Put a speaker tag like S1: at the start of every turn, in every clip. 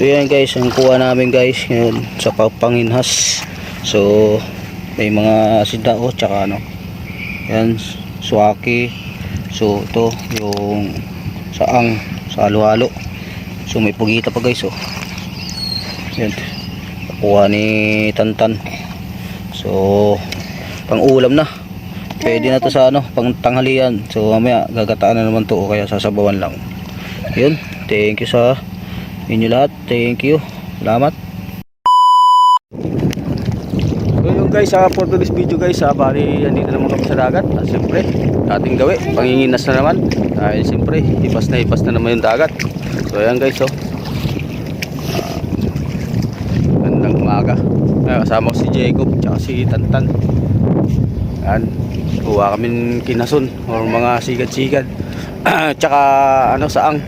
S1: So yan guys, ang kuha namin guys ngayon sa papanginhas. So may mga sidao tsaka ano. Yan, suwaki. So ito yung saang sa halo-halo. So may pugita pa guys oh. Yan. Kuha ni Tantan. So pang ulam na. Pwede na to sa ano, pang tanghalian. So mamaya gagataan na naman to o kaya sasabawan lang. Yun, thank you sa inyo lahat. Thank you. Salamat. So yun guys, ah, for today's video guys, ah, bali andito naman kami sa dagat. At siyempre, ating gawi, panginginas na naman. Dahil siyempre, ipas na ipas na naman yung dagat. So yan guys, oh. Ah, gandang umaga. Ah, kasama ko si Jacob, tsaka si Tantan. Yan, kuha kami kinason or mga sigad-sigad. tsaka ano saang.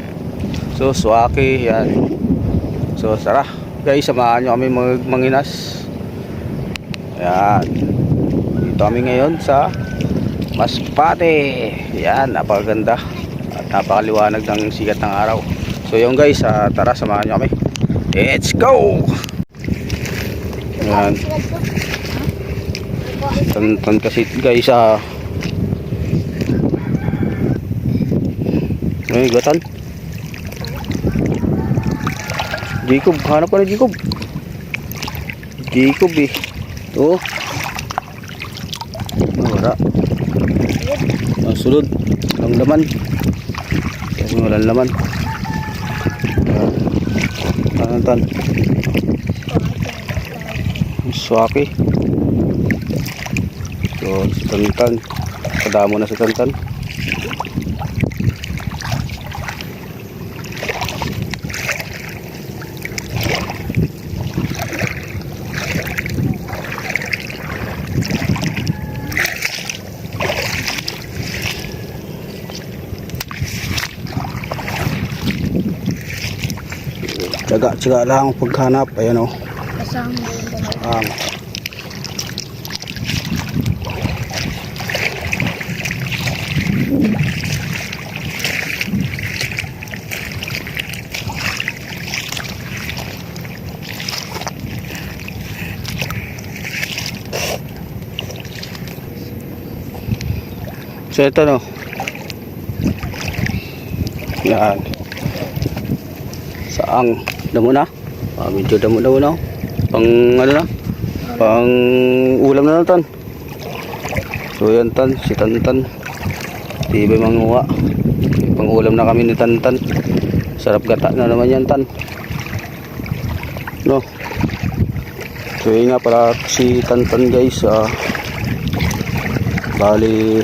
S1: So suwaki, yan. So tara guys, samahan nyo kami mag manginas. Yan. Dito kami ngayon sa Masbate. Yan, napakaganda. At napakaliwanag ng sikat ng araw. So yun guys, ah, tara samahan nyo kami. Let's go! Yan. Tantan kasi guys ah. Ay, gatan. Jacob, hanap ka na Jacob. Jacob eh. Ito. Wala. Ang sulod. Ang laman. Kasi walang laman. Ano tan? Swaki. So, Tantan. Kadamo na si Tantan. Tsaga-tsaga lang ang paghanap. Ayan o.
S2: Dalawa.
S1: Um, So ito no. Yan. Saang damo na. Ah, medyo damo damo na. oh. Pang ano na? Pang ulam na na tan. So yan tan, si Tantan. Tibay manguha. Pang ulam na kami ni Tantan. Sarap gata na naman yan tan. No. So yun nga para si Tantan guys. Ah, bali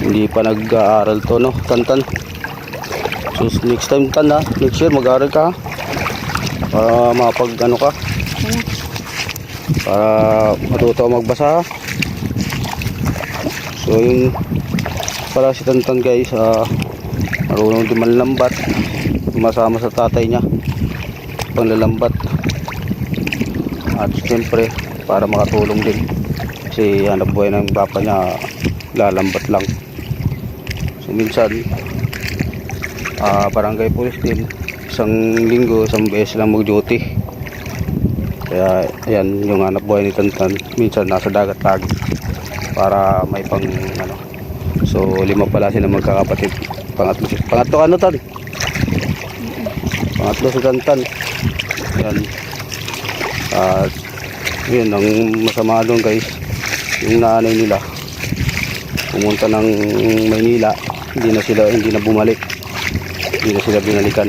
S1: hindi pa nag-aaral to no Tantan. So next time tan ha, next year mag-aaral ka. Para mapag ano ka. Para matuto magbasa. So yun. Para si Tantan guys ah, marunong din manlambat masama sa tatay niya. Panglalambat. At siyempre para makatulong din. Kasi hanap buhay ng papa niya lalambat lang. So minsan ah barangay police din isang linggo isang beses lang mag duty kaya ayan yung hanap buhay ni Tantan minsan nasa dagat lagi para may pang ano. So lima pala sila magkakapatid. Pangatlo pangatlo ano tan? Pangatlo si Tantan. Yan at yun ang masama doon guys yung nanay nila. Pumunta ng Maynila. Hindi na sila hindi na bumalik hindi na sila binalikan.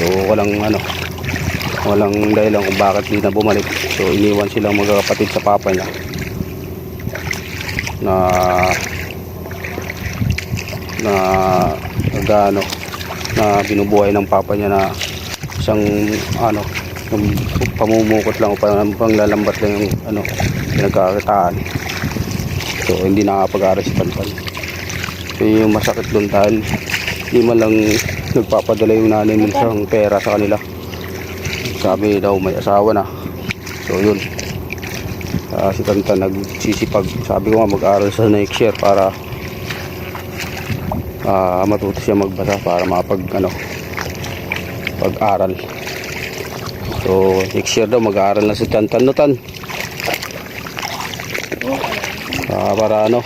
S1: So walang ano walang dahilan kung bakit hindi na bumalik. So iniwan silang magkakapatid sa papa niya na na nagano na binubuhay ng papa niya na isang ano pamumukot lang o pang, panglalambat lang yung ano pinagkakitaan. So hindi nakakapag-aral si Tantan so yung masakit doon dahil hindi man lang nagpapadala yung nanay mo ng pera sa kanila sabi daw may asawa na so yun Ah, si Tantan nagsisipag sabi ko nga mag-aral sa next year para ah, matuto siya magbasa para mapag ano pag-aral. So, next year daw mag-aaral na si Tantan no Tan. Ah, para ano?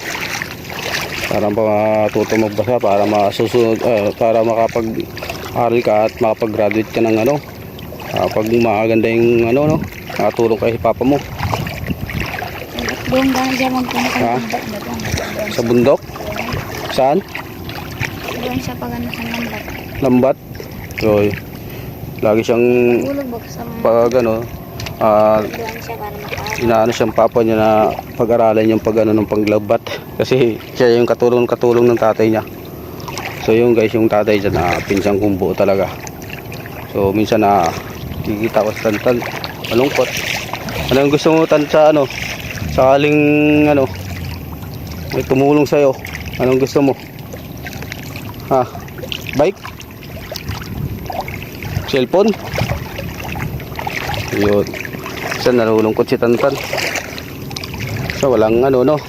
S1: Para matuto magbasa para masusunod eh, para makapag-aral ka at makapag-graduate ka ng ano. Ah, pag maganda yung ano no, nakatulong kay papa mo
S2: Doon na siya magpunta ng
S1: sa bundok. Saan?
S2: doon ano sa lambat.
S1: Lambat. So, lagi siyang pag ano,
S2: makaano.
S1: inaano siyang papa niya na pag-aralan yung pag ano ng panglabat kasi siya yung katulong katulong ng tatay niya. So yung guys yung tatay dyan na pinsang kumbuo talaga. So minsan na kikita ko sa tantan malungkot. Ano yung gusto mo tan sa ano sakaling ano may tumulong sa'yo anong gusto mo? Ha? Bike? Cellphone? Yun isa nalulungkot si Tantan. So walang ano no,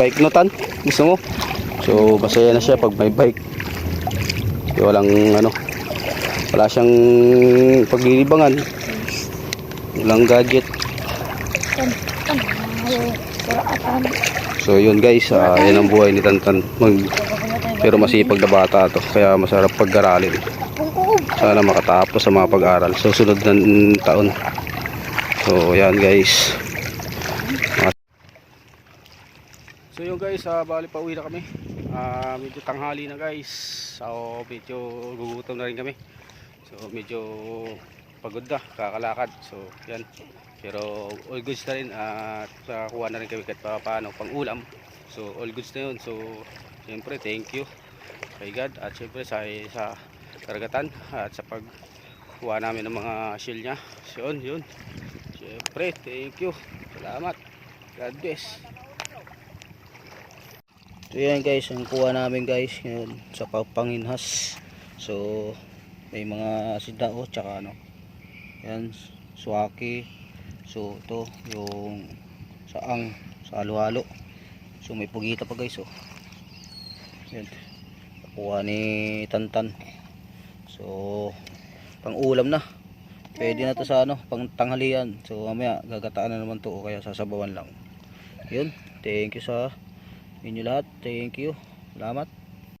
S1: bike no Tan. Gusto mo? So masaya na siya pag may bike. So, walang ano, wala siyang paglilibangan. Walang gadget. So yun guys, ah, yan ang buhay ni Tantan. Mag, pero masipag na bata to, kaya masarap pag-aralin. Sana makatapos sa mga pag-aral. So, sunod na taon. So, yan guys. So, yun guys, uh, bali pa uwi na kami. Ah, medyo tanghali na guys. So, medyo gugutom na rin kami. So, medyo pagod na, kakalakad. So, yan. Pero all goods na rin at nakakuha na rin kami kahit pa paano pang ulam. So, all goods na yun. So, siyempre, thank you kay God at siyempre sa, sa karagatan at sa pagkuha namin ng mga shield niya. So, yun, yun. Siyempre, thank you. Salamat. God bless. So yan guys, ang kuha namin guys ngayon sa papanginhas. So may mga sidao tsaka ano. Yan, suwaki. So ito yung saang sa halo-halo. So may pugita pa guys oh. Yan. Kuha ni Tantan. So pang ulam na. Pwede na to sa ano, pang tanghalian. So mamaya gagataan na naman to o kaya sasabawan lang. Yun, thank you sa inyo lahat. Thank you. Salamat.